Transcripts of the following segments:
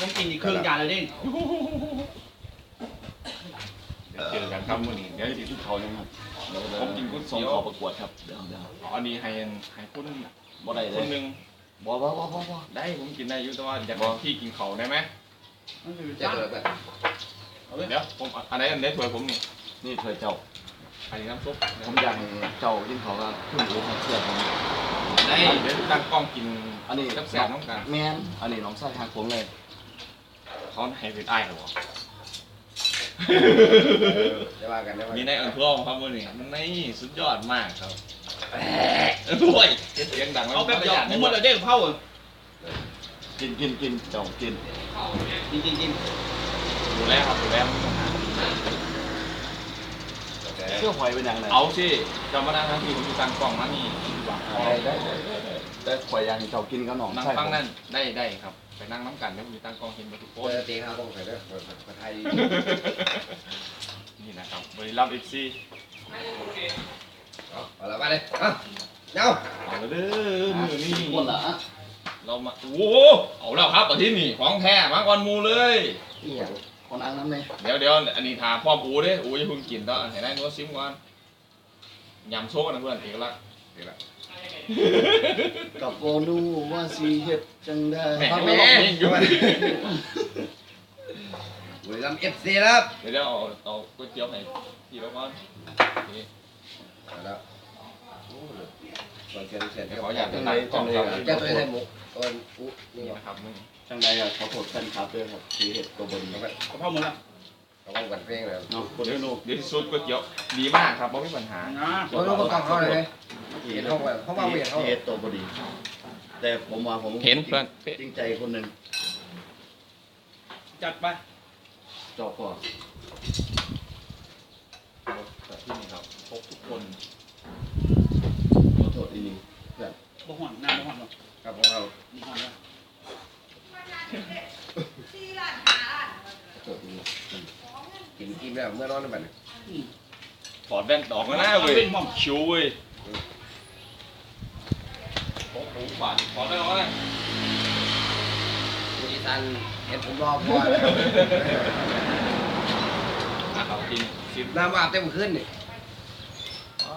ผมกินอีกครึ่งจานเลยเด้งเดี๋ยวเจอกันครับมื้อนี้เดี๋ยวสิที่เขายังครับเดี๋ยวผมกินก๋วยส่งเตี๋ยวเขาประกวดครับเดี๋ยวเดี๋ยวอ๋ออันนี้ให้ให้คุณบ่ได้เลคยนหนึงบ่บ่บ่บ่บ่ได้ผมกินได้อยู่แต่ว่าอยากให้พี่กินเขาได้ไหมจะเปิดแบบเดี๋ยวผมอันไหนอันไหนถ้วยผมนี่นี่เธอเจ้า อันนี้น้ำซุปผมอยากให้เจ้ากินเขาก็ขึ้นรู้ครับเชื่อผมได้เดี๋ยวตั้งกล้องกินอันนี้แซ่บๆน้องกันแม่นอันนี้น้องชายทางผมเลย เขาให้เป็นอ้ายเหรอจะว่ากันได้ว่ามีในอันเพื่อนครับมื้อนี้นี่สุดยอดมากครับโอ้ยเสียงดังเอาแบบไม่เดียวอยากผมหมดเลยเด้งเผาอะกินกินกินเจ้ากินกินกินกินดูแลครับดูแลไม่มีปัญหาเชื่อหอยเป็นอย่างไรเอาสิจำมานั่งทั้งทีผมจะตั้งกล้องมานี่ดีกว่าได้ได้ได้ได้แต่ข่อยอยากให้เจ้ากินกับน้องนั่งใช่ฟังนั่นได้ได้ครับ ไปนั่งน้ำกันแล้วผมจะตั้งกล้องเห็นหมดทุกคเปินดตีครับต้องใส่ด้วยเปิดเปิดไทยนี่นะครับบริรับเอฟซีเอาเอาละมาเลยเอาเนาเอาเลยเด้อมือนี่คนละอะเรามาโอ้โหเอาแล้วครับประเทศนี้ของแท้มาก่อนหมูเลย อีหยังคนอ่างน้ำเลยเดี๋ยวเดี๋ยวอันนี้ถามพ่อปูเด้อูจะเพิ่งกินต้องให้ได้นัวซิมก่อนยำโซ่กันนะเพื่อนเอกลักษณ์ เดี๋ยวละกับโบนูว่าสีเฮ็ดจังได้แหม่ฟังไม่แม่บอกนี่อยู่บุรีรัมย์เอฟซีครับเดี๋ยวเดี๋ยวเอาเอาก๋วยเตี๋ยวให้พี่แล้วก่อนโอเคเอาละโอ้เปิดเชิญเชิญเดี๋เดี๋ยยววขอขออนุอญานุตญาตตั้งกล้องครับเจ้าตัวใส่หมกตัวอู้นี่นี่วะนะครับนี่จังใดอะขอโทษแฟนคลับด้วยครับสีเฮ็ดตัวบนเอาไปกระเพราหมดแล้วเอาไปกันเพลงเลยเนาะคนเดียวลูกเดี๋ยวที่สุดก๋วยเตี๋ยวดีมากครับไม่มีปัญหานะเขาต้องต้องเขาเลย เห็นเขาแบบเขาว่าเห็นเขาสีเฮ็ดตัวบดี แต่ผมว่าผมเห็นเพื่อนจริงใจคนหนึ่งจัดไปเจอบก่อนแต่ที่นี่ครับพบทุกคนขอโทษอีนี่เพื่อนบ่ห่อนน้ำบ่ห่อนหรอกครับของเราบ่ห่อนแล้วขอโทษอีนี่กินกินแบบเมื่อนอนแบบนี้อืมถอดแว่นออกมาหน้าเว้ยเป็นหม่อมชิวเว้ย โอ้โหบาดถอดได้หรอเนี่ยมีซันเห็นผมรอพออะเอาจริงสิบน้ำอาบเต็มขึ้นนี่อ๋อ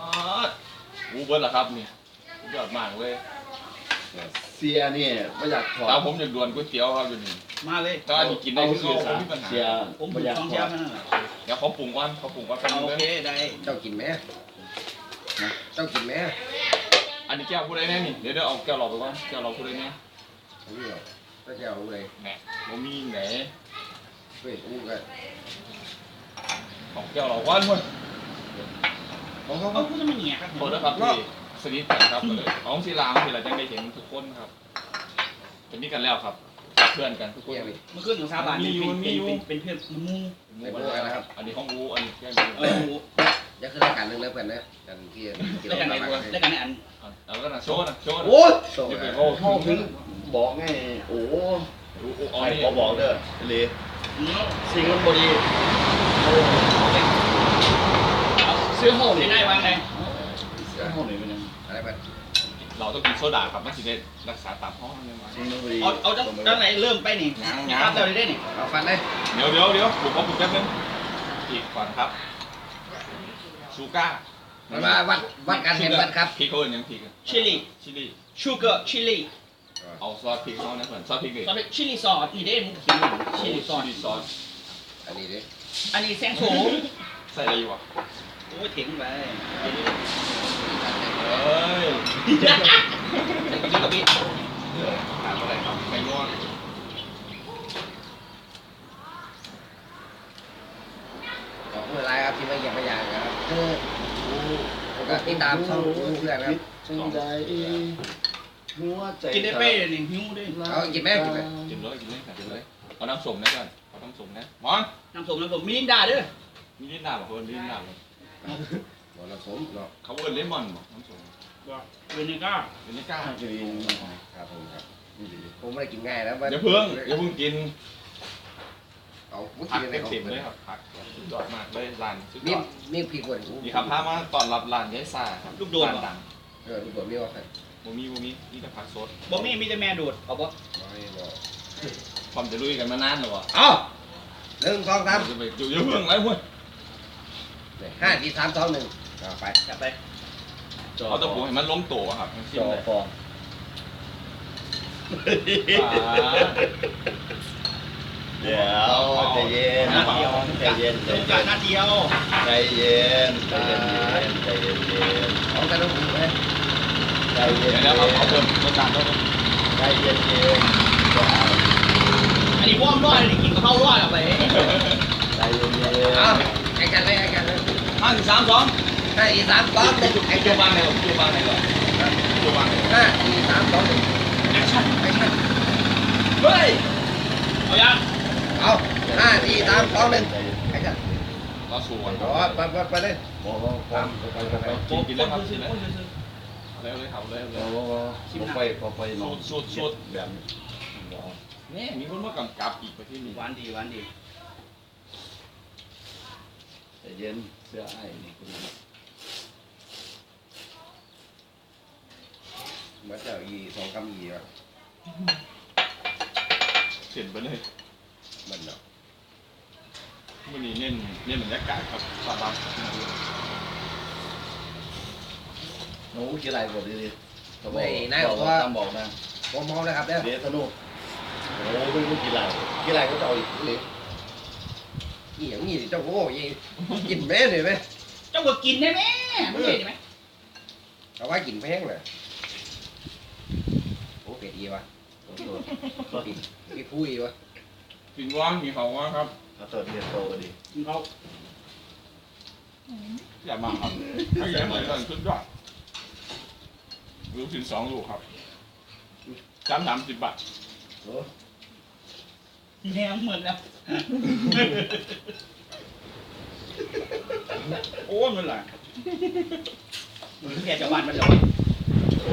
อูเบิร์ดเหรอครับนี่สุดยอดมากเลยเสียนี่ไม่อยากถอดตามผมอยากดวลก๋วยเตี๋ยวครับอยู่นี่มาเลยตอนนี้กินได้คือเขาไม่มีปัญหาเสียผมไม่ถูกอยากช่องถแก้อวดนั่นน่ะเดี๋ยวเขาปรุงก่อนเขาปรุงก่อนแป๊บนึโองเคเลยได้เจ้ากินไหมเจ้ากินไหม อันนี้แก้วพูดได้แน่นี่เดี๋ยวเดี๋ยวเอาแก้วเราไปก่อนแก้วเราพูดได้แน่นี่เหรอเจ้าเจ้าเลยแหมมมีไหนเฮ้ยอู้กันของแก้วเราก่อนเว้ยของเขา เอาพูดจะไม่เหี้ยครับโทษนะครับที่สนิทกันครับเลยเอาสีลามทีละจังได้เห็นทุกคนครับเป็นนี่กันแล้วครับ เพื่อนกันทุกคนเมื่อคืนของซาบานมียู่มียูเป็นเป็นเพื่อนมูหมู่กันนะครับ อันนี้ห้องอูอันนี้แก้วเออหมู จะขึ้นรายการหนึ่งแล้วเพื่อนนะกันที่ที่ได้เรากันทำในมาได้กันในอันเอาแล้วนะโชว์นะโชว์นะโอ้ยโซ่เดี๋ยวไปเลยโอ้เข้าถึงบอกไงโอ้อูอูอ๋อไอ้นี่ขอบอกเด้อเลยอืมสิ่งมันบดีเอาซื้อห้องนี่ได้วางไหนเสื้อห้องนี่เป็นยังอะไรแบบเราต้องกินโซดาครับมันสิได้รักษาตามห้องนี่มาสิ่งมันบดีเอาเอาจากด้านไหนเริ่มไปนี่ง้างง้าครังบเราได้นี่เอาฟันเลยเดี๋ยวเดี๋ยวเดี๋ยวผมขอปรุงแป๊บนึงอีกก่อนครับ ชูก้ามันมาวัดวัดการเห็นวัดครับพริกเขาเป็นยังพริกอะชิลลี่ชิลลี่ชูเกอร์ชิลลี่เอาซอสพริกเขานะเพื่อนซอสพริกเลยซอสชิลลี่ซอสนี่เด้มึงเขียนชิลลี่ซอสชิลลี่ซอสอันนี้ดิอันนี้แซงโฉมใส่อะไรอยู่วะโอ้ยเถียงไปเอ้ยกินกับพี่ขาดอะไรครับไก่ง่วงขอบคุณอะไรครับที่มาเยี่ยมมาอย่างครับคือผม ก็ติดตามช่องเพื่อนครับจังใดหัวใจกินได้เป้นี่หิวด้วยเอากินไหมกินไหมกินเลยกินเลยกินเลยเอาน้ำส้มนะก่อนเอาน้ำส้มนะมอนน้ำส้มน้ำส้มมิรินดาด้อมีลินดาบอเพื่อนลิ้นดาบเรอหมดละสมเนาะเขาเอินเลมอนเหรอน้ำส้มเวนิก้าเป็นไม่กล้าครับผมครับผมไม่ได้กินง่ายแล้วอย่าเพิ่งอย่าเพิ่งกิน เอาผมผักกินเต็มสิบเลยครับผักสุดยอดมากเลยร้านสุดยมีอดมีพริกกวนนี่ครับพามาต้อนรับร้านยายซาครับร้านดังเออลูกโดดมีวะครับบ่มีบ่มีนี่แต่ผักสดบ่มีมีแต่แม่ดูดเอาบ่ไม่บอกความจะลุยกันมานานหรอวะเอาหนึ่งสองสามจะไปอยู่เยอะเพิ่งไรเว้ยห้าสี่สามสองหนึ่งเอาไปจับไปเอาตะปูให้มันล้มตัวครับมันจชิมอเลยฟอง เดี๋ยวใจเย็นนาทีเดียวใจเย็นใจต้องเย็การนนาทีเดียวใจเย็นใจเย็นใจเย็นใจเย็นของกระดูกหมูเลยใจเย็นเดี๋ยวเราเอาเพิ่มรสชาติเพิ่มใจเย็นเย็นอันนี้ว่อมร้อยอันนี้กินกับข้าวร้อยเอาไปใจเย็นเย็นเอาแข่งกันเลยแข่งกันเลยห้าสี่สามสองห้าสี่สามสองหนึ่งแข่งจูกันบางไหนก่อนจูบางไหนก่อนจูบางไหนห้าสี่สามสองหนึ่งแอคชั่นแข่งกันเฮ้ยเอายัง เอาห้าสี่สามสองหนึ่งแข่งกันเราสวนอ๋อไปไปไปเลยโอ้โหตามไปไปไปกินกินเลยครับซื้อเลยซื้อซื้อเลยเลยครับเลยเลโอ้ยโหไปไปนอนสูตรสูตรแบบนี้นี่มีคนมากำกับอีกประเทศนี้หวานดีหวานดีใจเย็นเสื้อไอ้นี่คุณเหมือนเจ้าอีสองคำอีว่ะเสร็จไปเลย มันเนาะวันนี้เน้นเน้นบรรยากาศครับสบายหนูกี่ไรบอกดีๆตามบอกนะผมพร้อมแล้วครับเนี่ยเดี๋ยวสนุกโอ้ไม่รู้กี่ไรกี่ไรก็จะเอาอีกเลยนี่อย่างนี้เจ้าโอ้ยกินแม่เลยไหมเจ้าก็กินได้ไหมไม่เห็นไหมเอาไว้กินแพงเลยโอ้เป็ดอีวะปิดปิดคุยวะ กินว่างมีเขาว่างครับถ้าเติมเรียนโตก็ดีกินเขาอย่ามาครับถ้าอย่างไรก็สุดยอดลูกชิ้นสองลูกครับจานสามสิบบาทโอ้แนวเหมือนแล้ว โอ้มันไรแกจะวานมันจะวานโห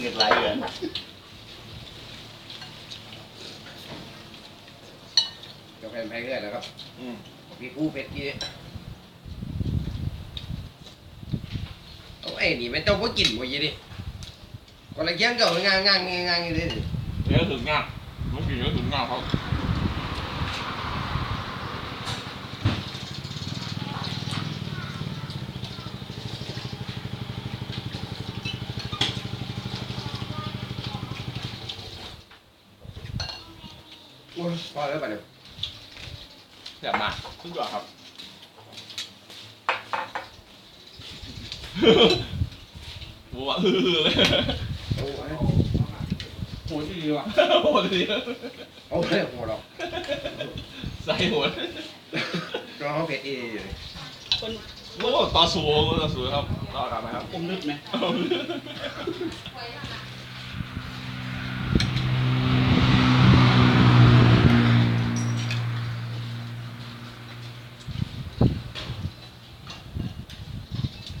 เงินไหลเงินก แฟแพงเลยนะครับอืมพี่กูเป็ดกี้เอาไอ้นี่มันเจ้าพ่กินบ่ยี่ดิก็เลยเคียงเก่างางงางงางงางอยู่ดิเดี๋ยวถึงงานลูกกินก็ถึงงานเขาโอ้ยพอแล้วป่ะเนี่ย อย่มาสุดยอดครับ บัวอื้อเลยโอ้ยโหที่ดีว่ะโอ้ดีเอาเลยหัวเราใส่หัวก็เขาเป็ดอีคนโอ้ต่อสู้ต่อสู้ครับต่อกลับไหมครับอมนึกไหม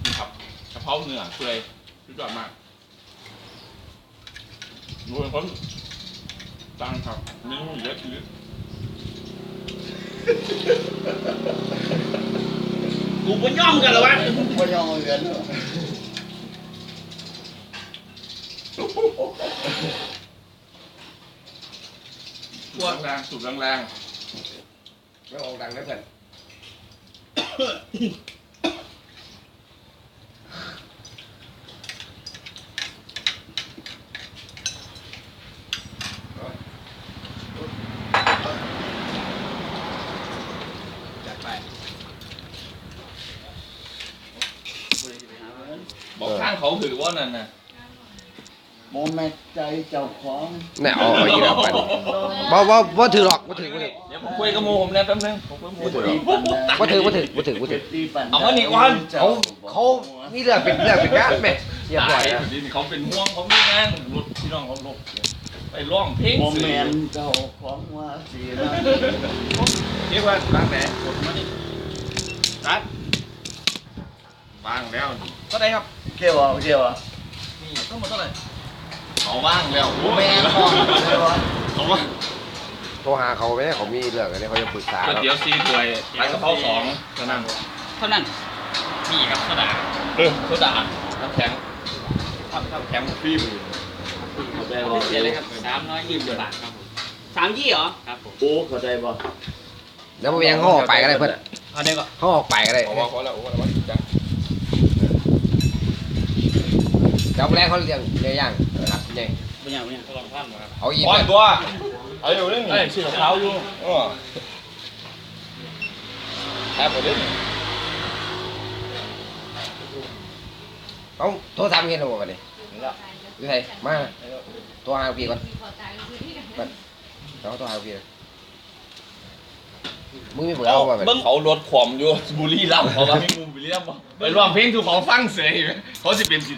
นี่ครับกระ เพราเนื้อเปื่อยสุดยอดมากดูเป็นคนตังครับเมนูเยอะคือกูบนย่อมกันเหรอวะก็ยอมเงินสูบแรงๆสูบแรงไม่ออกดังนะเพื่อน จัดไป ๆบอกข้าง เขาถือว่านั่นน่ะโมแม่ใจเจ้าของแน่เอาเอาอีกแล้วไปบ่บ่บ่ถือหรอกบ่ถือบ่ถือเดี๋ยวผมคุยกับโมผมแล้วแป๊บนึงผมคุยกับโมบ่ถือหรอกบ่ถือบ่ถือบ่ถือบ่ถือเอามานี่ก่อนเขาเขามีเรื่องเป็นเรื่องเป็นการไหมเรียบร้อยแล้วนี่เขาเป็นห่วงเขามีงานรถพี่น้องเขาลบไปร้องเพลงโมสื่แมอนเจ้าของว่าสีนะเรียกว่าบางไหนกดมาดิรัด วางแล้วก็ได้ครับเกี่ยวอะเกี่ยวอะนี่ต้องหมดเท่าไหร่เขาว่างแล้วโมแมนก่อนเลยวะเขาว่าโทรหาเขาไหมเขามีเรื่องอะไรเขาจะปรึกษาก๋วยเตี๋ยวซีถ้วยไร้กระเพราสองเท่านั้นเท่านั้นนี่ครับโซดาเออโซดาน้ำแข็งน้ำแข็งฟรีเอาไปบอกเสียเลยครับสามร้อยยี่สิบบาทครับผมสามยี่เหรอครับผมโอ้เข้าใจป่ะแล้วมันยังเขาออกไปก็ได้เพื่อนเอาเดี๋ยวก็เขาออกไปก็ได้บอกว่าพอแล้วโอ้แล้วาจังเดี๋ยวแรกเขาเรียงเรียงย่างครับเนี่ยเป็นยังเป็นยังลองท่านมาครับเอาอีกป้อนเลยตัวเอาอยู่เรื่องนี้เอ้ยชื่อเขาอยู่เออแอบไปเรื่องนี้เอาโทรศัพท์เห็นหรือเปล่าเนี่ยนี่ละอยู่ไหนมาตัวหาพี่ก่อนเอาตัวหาพี่เลยมึงไม่เบื่อเอาเอาป่ะเบิ้งเขารถขวมอยู่บุรีรัมย์เขาก็ให้มุมบุรีรัมย์บ่ไปรวมเพลงทุกของฟังเสียเขาสิเป็นสิ